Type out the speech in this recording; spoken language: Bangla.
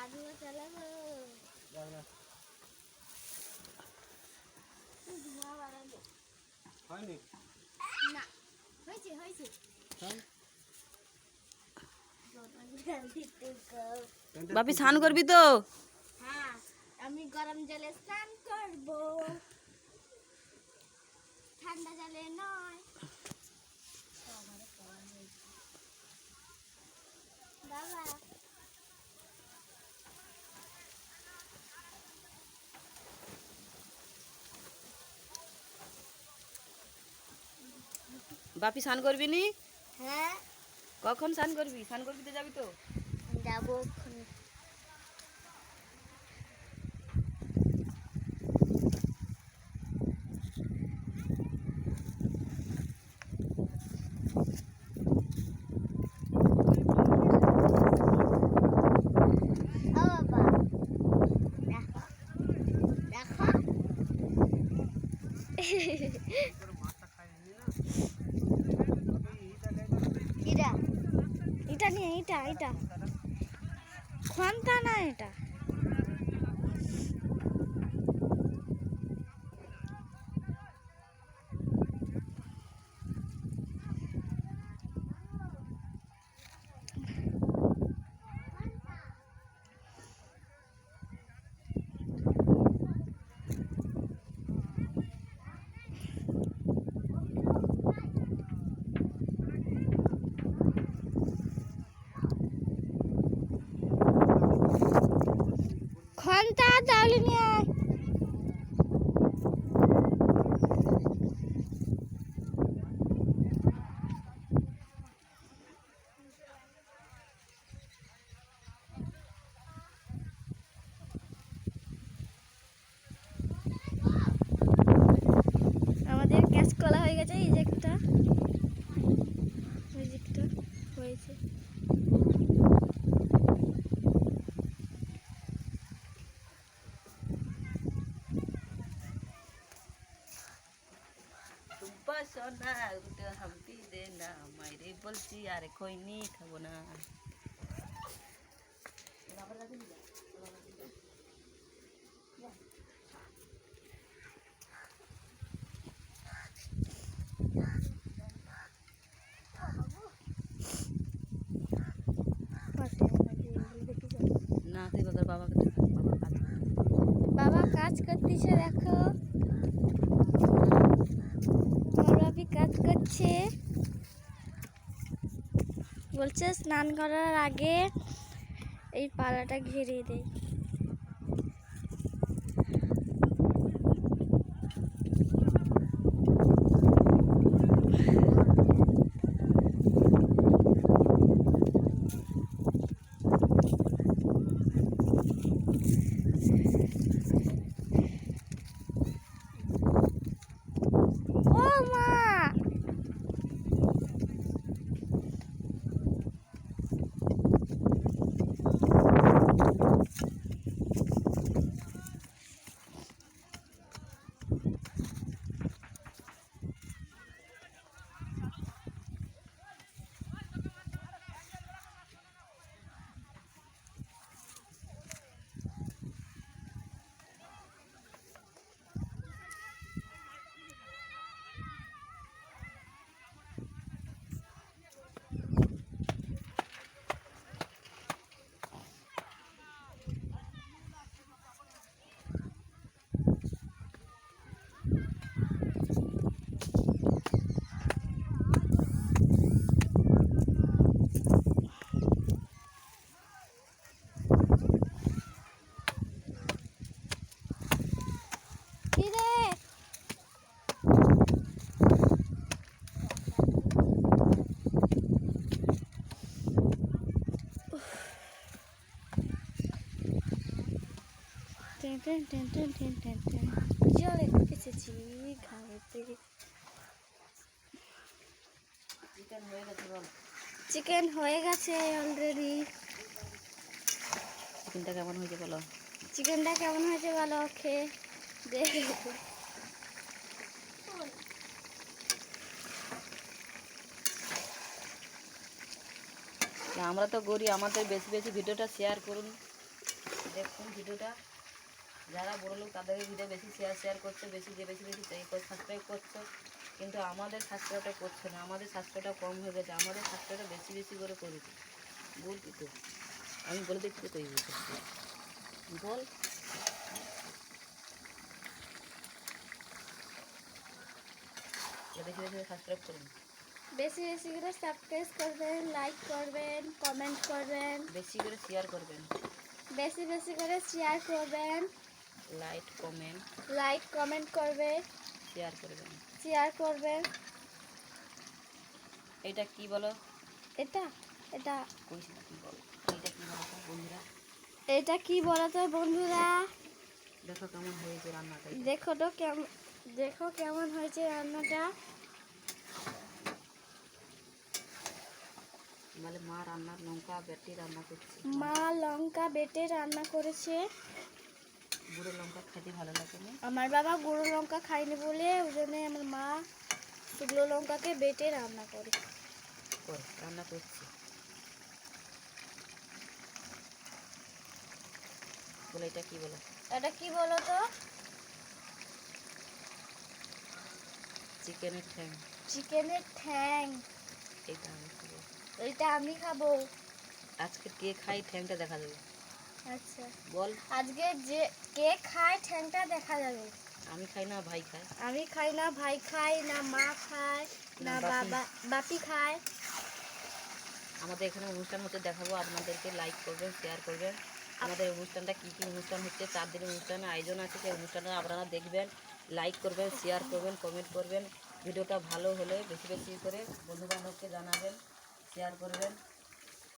গাড়িও চালাবো ধোঁয়া বাড়ালো। হয়নি? না হয়েছে হয়েছে। হ্যাঁ? বাপি স্নান করবি তো? হ্যাঁ আমি গরম জলে স্নান করব। ঠান্ডা জলে নয়। বাবা। বাপি স্নান করবি নি? হ্যাঁ। কখন স্নান করবি? স্নান করবি তো যাবি তো? যাব ওখানে ও বাবা দেখো দেখো এটা এটা নিয়ে এটা। খন্তা না এটা। খন্তা তাহলে নিয়ে আয় আমাদের ক্যাশ কলা হয়ে গেছে এই যে একটা ওই যে একটা হয়েছে টুম্পা সোনা দে না মাইরে বলছি আরে খৈনি খাব না না বাবাকে। বাবা কাজ করতেছে দেখো আমার বাপি কাজ করছে বলছে স্নান করার আগে এই পালাটা ঘিরে দেয় জলে এসেছি খাওয়াতে চিকেন হয়ে গেছে বল চিকেন হয়ে গেছে অলরেডি চিকেনটা কেমন হয়েছে বলো? চিকেনটা কেমন হয়েছে বলো? খেয়ে দেখ আমরা তো গরি আমাদের বেশি বেশি ভিডিওটা শেয়ার করুন। দেখুন ভিডিওটা। যারা বড় লোক তাদেরকে ভিডিও বেশি শেয়ার শেয়ার করছে বেশি যে বেশি বেশি সাবস্ক্রাইব করছ। কিন্তু আমাদের সাবস্ক্রাইবটা করছে না। আমাদের সাবস্ক্রাইবটা কম হয়ে গেছে। আমাদের সাবস্ক্রাইবটা বেশি বেশি করে করেছি। বলছি তো আমি বলে দিচ্ছি তো বল। বেশি বেশি সাবস্ক্রাইব করুন। বেশি বেশি করে সাবস্ক্রাইব করবেন লাইক করবেন কমেন্ট করবেন। বেশি করে শেয়ার করবেন। বেশি বেশি করে শেয়ার করবেন। লাইক কমেন্ট লাইক কমেন্ট করবে শেয়ার করবেন শেয়ার করবেন এটা কি বলো? এটা এটা। কইস না কি বলো? এটা কি বলো তো বন্ধুরা? এটা কি বলতো বন্ধুরা? দেখো কেমন হয়েছে রান্নাটা। দেখো তো কেমন দেখো কেমন হয়েছে রান্নাটা। বলে মা রান্নার লঙ্কা বেটি রান্না করছে। মা লঙ্কা বেটে রান্না করেছে। খেতে ভালো লাগে না। আমার বাবা গুঁড়ো লঙ্কা খায়নি বলে ওই জন্য আমার মা শুকনো লঙ্কাকে বেটে রান্না করে। করে রান্না করছে। বলে এটা কি বলো? এটা কি বলো তো? চিকেনের ঠ্যাং। চিকেনের ঠ্যাং। এটা আমি খাব। এটা আমি খাব। আজকে কে খাই ঠ্যাংটা দেখা যাবে। আচ্ছা। বল। আজকে যে কে খায় ঠ্যাংটা দেখা যাবে। আমি খাই না ভাই খায়। আমি খাই না ভাই খাই না মা খায় না। বাবা বাপি খায়। আমাদের এখানে অনুষ্ঠান হচ্ছে দেখাবো আপনাদেরকে লাইক করবেন শেয়ার করবেন। আমাদের অনুষ্ঠানটা কী কী অনুষ্ঠান হচ্ছে চার দিনের অনুষ্ঠানে আয়োজন আছে সেই অনুষ্ঠানটা আপনারা দেখবেন লাইক করবেন শেয়ার করবেন কমেন্ট করবেন। ভিডিওটা ভালো হলে বেশি বেশি করে বন্ধুবান্ধবকে জানাবেন শেয়ার করবেন।